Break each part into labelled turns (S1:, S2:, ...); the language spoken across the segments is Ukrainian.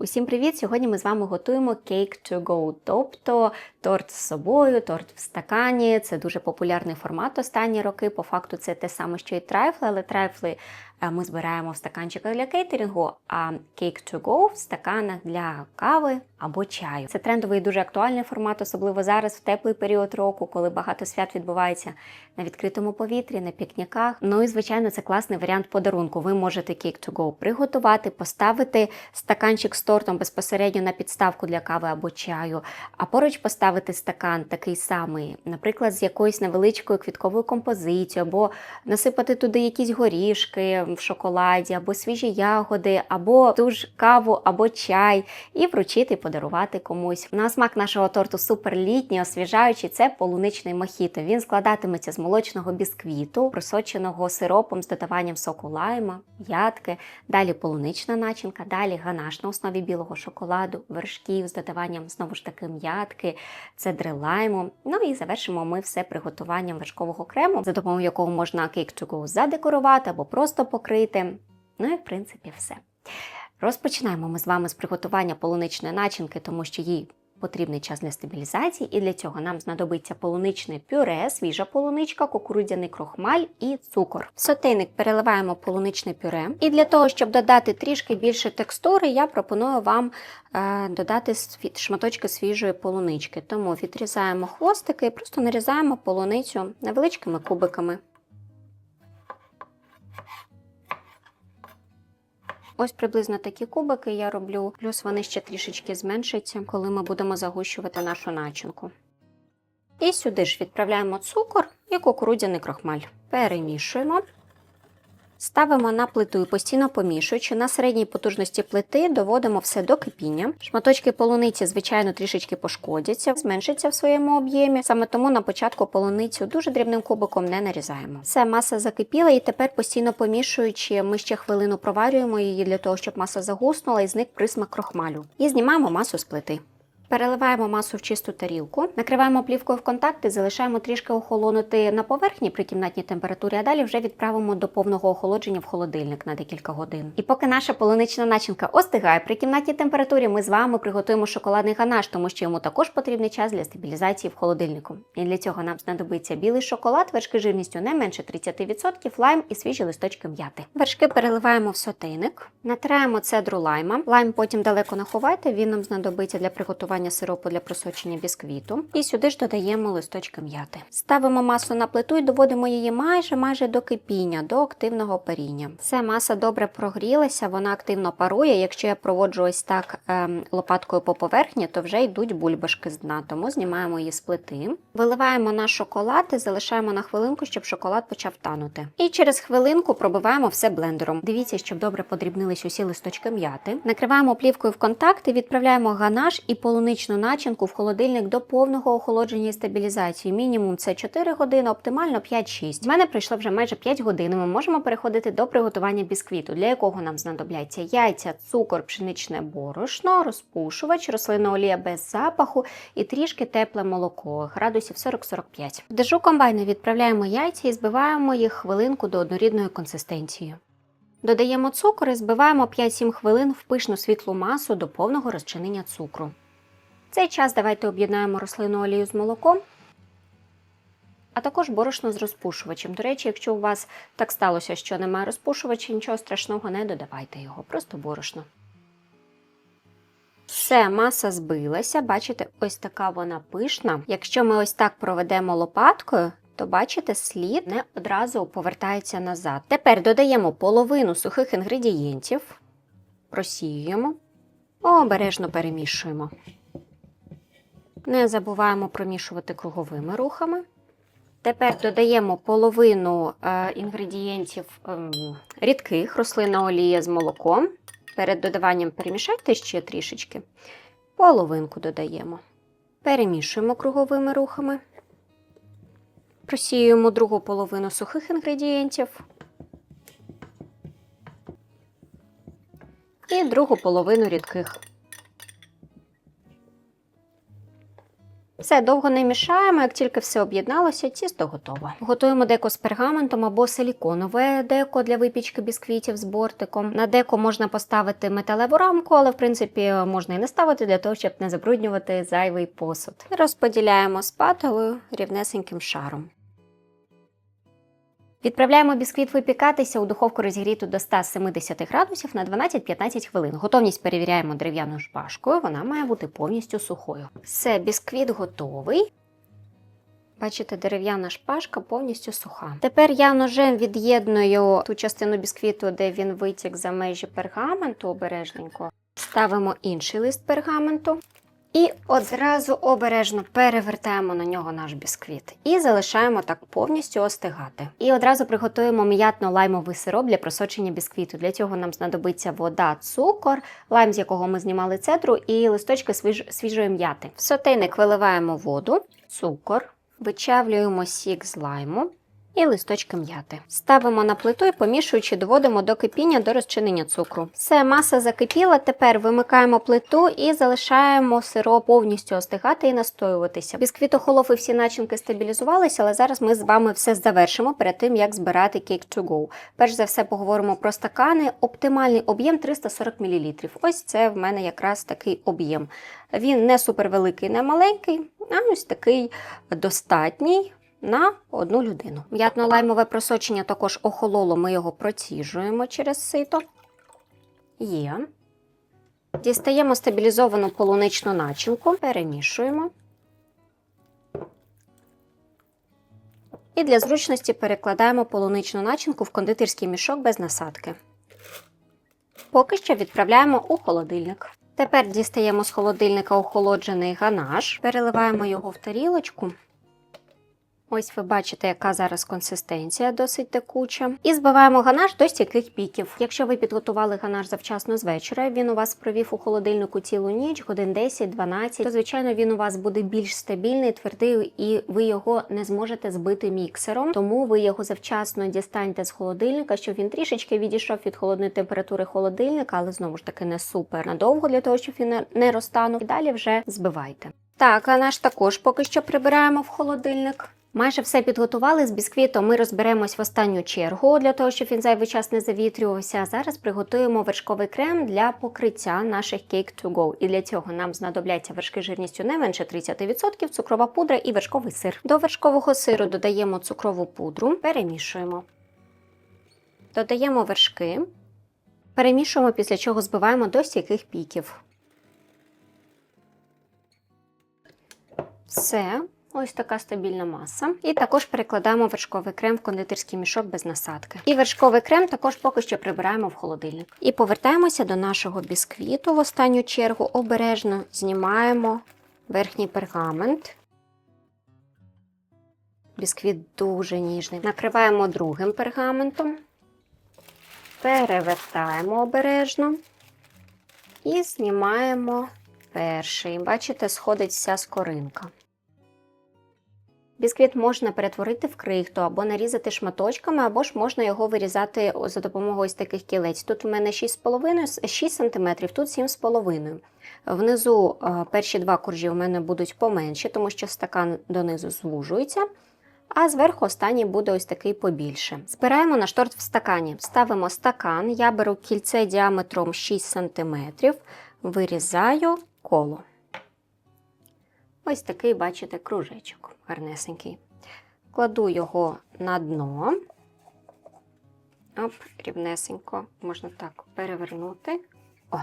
S1: Усім привіт! Сьогодні ми з вами готуємо cake to go, тобто торт з собою, торт в стакані. Це дуже популярний формат останні роки. По факту це те саме, що і трайфли, але трайфли ми збираємо в стаканчиках для кейтерінгу, а cake to go в стаканах для кави або чаю. Це трендовий і дуже актуальний формат, особливо зараз, в теплий період року, коли багато свят відбувається на відкритому повітрі, на пікніках. Ну і звичайно, це класний варіант подарунку. Ви можете cake to go приготувати, поставити стаканчик з тортом безпосередньо на підставку для кави або чаю, а поруч поставити стакан такий самий, наприклад, з якоюсь невеличкою квітковою композицією, або насипати туди якісь горішки в шоколаді, або свіжі ягоди, або ту ж каву, або чай, і вручити, подарувати комусь. На смак нашого торту суперлітній, освіжаючий, це полуничний мохіто. Він складатиметься з молочного бісквіту, просоченого сиропом з додаванням соку лайма, ядки, далі полунична начинка, далі ганаш на основі білого шоколаду, вершків з додаванням знову ж таки м'ятки, цедри лайму. Ну і завершимо ми все приготуванням вершкового крему, за допомогою якого можна cake to go задекорувати або просто покрити. Ну і в принципі все. Розпочинаємо ми з вами з приготування полуничної начинки, тому що їй потрібний час для стабілізації, і для цього нам знадобиться полуничне пюре, свіжа полуничка, кукурудзяний крохмаль і цукор. В сотейник переливаємо полуничне пюре. І для того, щоб додати трішки більше текстури, я пропоную вам е, додати шматочки свіжої полунички. Тому відрізаємо хвостики і просто нарізаємо полуницю невеличкими кубиками. Ось приблизно такі кубики я роблю, плюс вони ще трішечки зменшаться, коли ми будемо загущувати нашу начинку. І сюди ж відправляємо цукор і кукурудзяний крохмаль. Перемішуємо. Ставимо на плиту і постійно помішуючи. На середній потужності плити доводимо все до кипіння. Шматочки полуниці, звичайно, трішечки пошкодяться, зменшаться в своєму об'ємі. Саме тому на початку полуницю дуже дрібним кубиком не нарізаємо. Все, маса закипіла, і тепер постійно помішуючи, ми ще хвилину проварюємо її для того, щоб маса загуснула і зник присмак крохмалю. І знімаємо масу з плити. Переливаємо масу в чисту тарілку, накриваємо плівкою в контакт і залишаємо трішки охолонути на поверхні при кімнатній температурі, а далі вже відправимо до повного охолодження в холодильник на декілька годин. І поки наша полунична начинка остигає при кімнатній температурі, ми з вами приготуємо шоколадний ганаш, тому що йому також потрібний час для стабілізації в холодильнику. І для цього нам знадобиться білий шоколад, вершки жирністю не менше 30%, лайм і свіжі листочки м'яти. Вершки переливаємо в сотейник, натираємо цедру лайма. Лайм потім далеко не ховайте, він нам знадобиться для приготування сиропу для просочення бісквіту. І сюди ж додаємо листочки м'яти. Ставимо масу на плиту і доводимо її майже майже до кипіння, до активного паріння. Все, маса добре прогрілася, вона активно парує. Якщо я проводжу ось так ем, лопаткою по поверхні, то вже йдуть бульбашки з дна, тому знімаємо її з плити. Виливаємо наш шоколад і залишаємо на хвилинку, щоб шоколад почав танути. І через хвилинку пробиваємо все блендером. Дивіться, щоб добре подрібнились усі листочки м'яти. Накриваємо плівкою в контакт і відправляємо ганаш і полуничну начинку в холодильник до повного охолодження і стабілізації. Мінімум це 4 години, оптимально 5-6. У мене пройшло вже майже 5 годин. Ми можемо переходити до приготування бісквіту, для якого нам знадобляться яйця, цукор, пшеничне борошно, розпушувач, рослинна олія без запаху і трішки тепле молоко, градусів 40-45. В дежу комбайну відправляємо яйця і збиваємо їх хвилинку до однорідної консистенції. Додаємо цукор і збиваємо 5-7 хвилин в пишну світлу масу до повного розчинення цукру. Цей час давайте об'єднаємо рослинну олію з молоком, а також борошно з розпушувачем. До речі, якщо у вас так сталося, що немає розпушувача, нічого страшного, не додавайте його, просто борошно. Все, маса збилася, бачите, ось така вона пишна. Якщо ми ось так проведемо лопаткою, то бачите, слід не одразу повертається назад. Тепер додаємо половину сухих інгредієнтів, просіюємо, обережно перемішуємо. Не забуваємо промішувати круговими рухами. Тепер додаємо половину е, інгредієнтів ем, рідких рослинна олія з молоком. Перед додаванням перемішайте ще трішечки. Половинку додаємо. Перемішуємо круговими рухами. Просіюємо другу половину сухих інгредієнтів. І другу половину рідких. Все довго не мішаємо, як тільки все об'єдналося, тісто готово. Готуємо деко з пергаментом або силіконове деко для випічки бісквітів з бортиком. На деко можна поставити металеву рамку, але в принципі можна і не ставити для того, щоб не забруднювати зайвий посуд. Розподіляємо спатулою рівнесеньким шаром. Відправляємо бісквіт випікатися у духовку розігріту до 170 градусів на 12-15 хвилин. Готовність перевіряємо дерев'яною шпажкою, вона має бути повністю сухою. Все, бісквіт готовий. Бачите, дерев'яна шпажка повністю суха. Тепер я ножем від'єдную ту частину бісквіту, де він витік за межі пергаменту обережненько. Ставимо інший лист пергаменту. І одразу обережно перевертаємо на нього наш бісквіт і залишаємо так повністю остигати. І одразу приготуємо м'ятно-лаймовий сироп для просочення бісквіту. Для цього нам знадобиться вода, цукор, лайм, з якого ми знімали цедру, і листочки свіж... свіжої м'яти. В сотейник виливаємо воду, цукор, вичавлюємо сік з лайму. І листочки м'яти. Ставимо на плиту і помішуючи, доводимо до кипіння до розчинення цукру. Все, маса закипіла. Тепер вимикаємо плиту і залишаємо сироп повністю остигати і настоюватися. Бісквіт охолов і всі начинки стабілізувалися, але зараз ми з вами все завершимо перед тим, як збирати Cake to go. Перш за все, поговоримо про стакани. Оптимальний об'єм 340 мл. Ось це в мене якраз такий об'єм. Він не супервеликий, не маленький, а ось такий достатній на одну людину. М'ятно-лаймове просочення також охололо, ми його проціжуємо через сито. Є. Дістаємо стабілізовану полуничну начинку, перемішуємо. І для зручності перекладаємо полуничну начинку в кондитерський мішок без насадки. Поки що відправляємо у холодильник. Тепер дістаємо з холодильника охолоджений ганаш, переливаємо його в тарілочку. Ось ви бачите, яка зараз консистенція досить текуча. І збиваємо ганаш до стійких піків. Якщо ви підготували ганаш завчасно з вечора, він у вас провів у холодильнику цілу ніч, годин 10-12, то звичайно він у вас буде більш стабільний, твердий, і ви його не зможете збити міксером. Тому ви його завчасно дістаньте з холодильника, щоб він трішечки відійшов від холодної температури холодильника, але знову ж таки не супер надовго для того, щоб він не розтанув. І далі вже збивайте. Так, ганаш також поки що прибираємо в холодильник. Майже все підготували з бісквітом. Ми розберемось в останню чергу для того, щоб він зайвий час не завітрювався. Зараз приготуємо вершковий крем для покриття наших Cake to go. І для цього нам знадобляться вершки жирністю не менше 30%, цукрова пудра і вершковий сир. До вершкового сиру додаємо цукрову пудру, перемішуємо. Додаємо вершки, перемішуємо, після чого збиваємо до стійких піків. Все. Ось така стабільна маса. І також перекладаємо вершковий крем в кондитерський мішок без насадки. І вершковий крем також поки що прибираємо в холодильник. І повертаємося до нашого бісквіту в останню чергу. Обережно знімаємо верхній пергамент. Бісквіт дуже ніжний. Накриваємо другим пергаментом, перевертаємо обережно і знімаємо перший. Бачите, сходить вся скоринка. Бісквіт можна перетворити в крихту або нарізати шматочками, або ж можна його вирізати за допомогою ось таких кілець. Тут у мене 6,5 6 см, тут 7,5 Внизу перші два коржі у мене будуть поменші, тому що стакан донизу звужується. А зверху останній буде ось такий побільше. Збираємо наш торт в стакані. Ставимо стакан, я беру кільце діаметром 6 см, вирізаю коло. Ось такий, бачите, кружечок гарнесенький. Кладу його на дно. Оп, рівнесенько, можна так перевернути. О!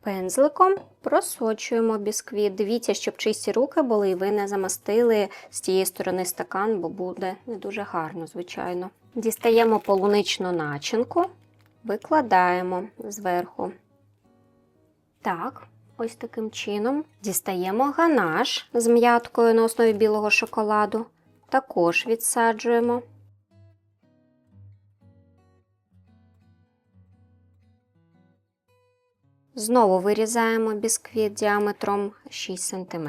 S1: Пензликом просочуємо бісквіт. Дивіться, щоб чисті руки були, і ви не замастили з тієї сторони стакан, бо буде не дуже гарно, звичайно. Дістаємо полуничну начинку, викладаємо зверху. Так, Ось таким чином дістаємо ганаш з м'яткою на основі білого шоколаду. Також відсаджуємо. Знову вирізаємо бісквіт діаметром 6 см.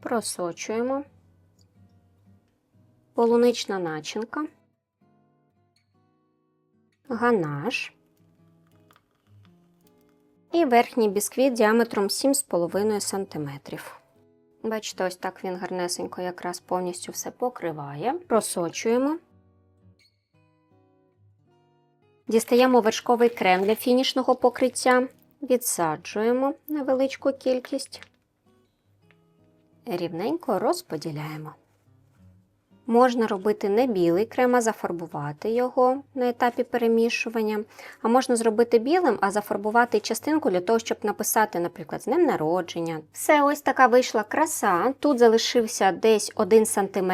S1: Просочуємо. Полунична начинка, ганаш. І верхній бісквіт діаметром 7,5 см. Бачите, ось так він гарнесенько якраз повністю все покриває. Просочуємо. Дістаємо вершковий крем для фінішного покриття. Відсаджуємо невеличку кількість. Рівненько розподіляємо. Можна робити не білий крем, а зафарбувати його на етапі перемішування. А можна зробити білим, а зафарбувати частинку для того, щоб написати, наприклад, з днем народження. Все, ось така вийшла краса. Тут залишився десь 1 см.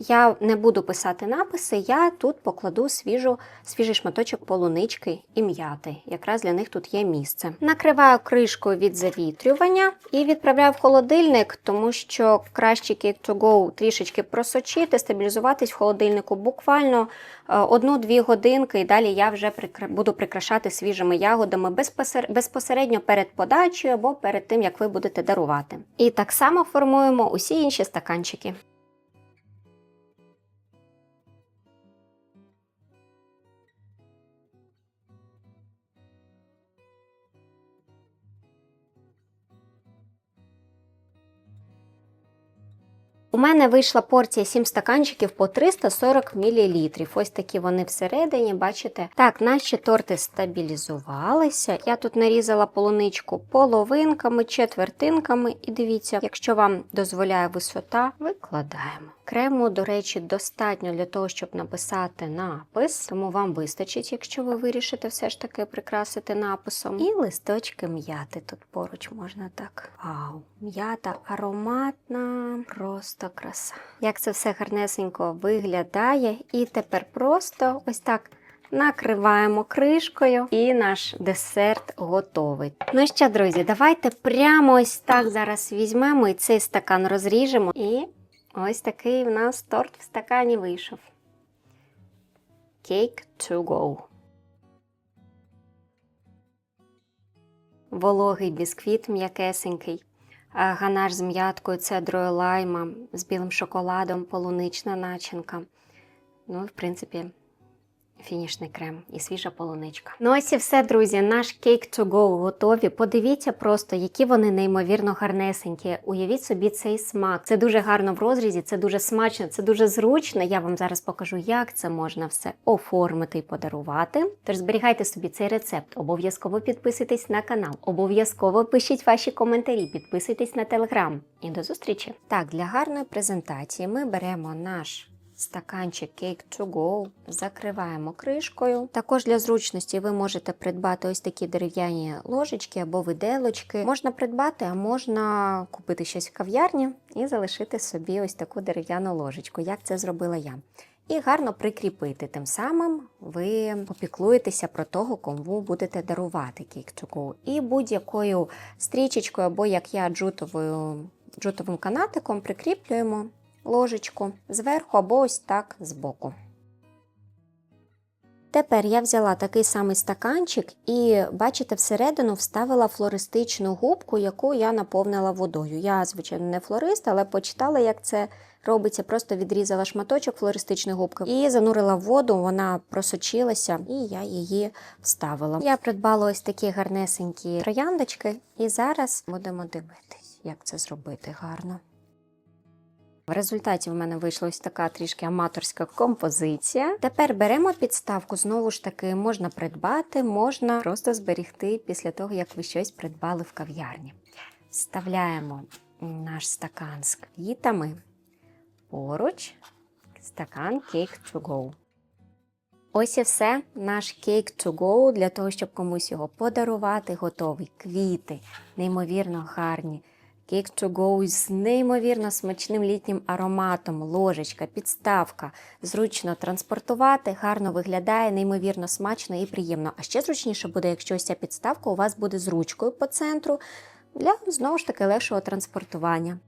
S1: Я не буду писати написи, я тут покладу свіжу, свіжий шматочок полунички і м'яти. Якраз для них тут є місце. Накриваю кришкою від завітрювання і відправляю в холодильник, тому що краще Cake to go трішечки просочити, стабілізуватись в холодильнику буквально е, одну-дві годинки, і далі я вже буду прикрашати свіжими ягодами безпосередньо перед подачею або перед тим, як ви будете дарувати. І так само формуємо усі інші стаканчики. У мене вийшла порція 7 стаканчиків по 340 мл. Ось такі вони всередині, бачите? Так, наші торти стабілізувалися. Я тут нарізала полуничку половинками, четвертинками. І дивіться, якщо вам дозволяє висота, викладаємо. Крему, до речі, достатньо для того, щоб написати напис, тому вам вистачить, якщо ви вирішите все ж таки прикрасити написом. І листочки м'яти тут поруч можна так. Вау, м'ята ароматна, просто краса. Як це все гарнесенько виглядає. І тепер просто ось так. Накриваємо кришкою, і наш десерт готовий. Ну що, друзі, давайте прямо ось так зараз візьмемо і цей стакан розріжемо. І ось такий в нас торт в стакані вийшов. Cake to go. Вологий бісквіт м'якесенький. Ганаш з м'яткою, цедрою лайма, з білим шоколадом, полунична начинка. Ну, і, в принципі, фінішний крем і свіжа полуничка. Ну ось і все, друзі. Наш Cake to go готові. Подивіться просто, які вони неймовірно гарнесенькі. Уявіть собі цей смак. Це дуже гарно в розрізі, це дуже смачно, це дуже зручно. Я вам зараз покажу, як це можна все оформити і подарувати. Тож зберігайте собі цей рецепт. Обов'язково підписуйтесь на канал, обов'язково пишіть ваші коментарі, підписуйтесь на телеграм. І до зустрічі! Так, для гарної презентації ми беремо наш стаканчик Cake to go, закриваємо кришкою. Також для зручності ви можете придбати ось такі дерев'яні ложечки або виделочки. Можна придбати, а можна купити щось в кав'ярні і залишити собі ось таку дерев'яну ложечку, як це зробила я. І гарно прикріпити. Тим самим ви попіклуєтеся про того, кому будете дарувати go. І будь-якою стрічечкою, або як я джутовою, джутовим канатиком прикріплюємо ложечку зверху або ось так збоку. Тепер я взяла такий самий стаканчик і, бачите, всередину вставила флористичну губку, яку я наповнила водою. Я, звичайно, не флорист, але почитала, як це робиться. Просто відрізала шматочок флористичної губки і занурила в воду, вона просочилася, і я її вставила. Я придбала ось такі гарнесенькі трояндочки, і зараз будемо дивитись, як це зробити гарно. В результаті в мене вийшла ось така трішки аматорська композиція. Тепер беремо підставку, знову ж таки, можна придбати, можна просто зберігти після того, як ви щось придбали в кав'ярні. Вставляємо наш стакан з квітами поруч, стакан Cake to go. Ось і все. Наш Cake to go для того, щоб комусь його подарувати, готовий. Квіти, неймовірно гарні. Cake to go з неймовірно смачним літнім ароматом, ложечка, підставка. Зручно транспортувати, гарно виглядає, неймовірно смачно і приємно. А ще зручніше буде, якщо ось ця підставка у вас буде з ручкою по центру для знову ж таки легшого транспортування.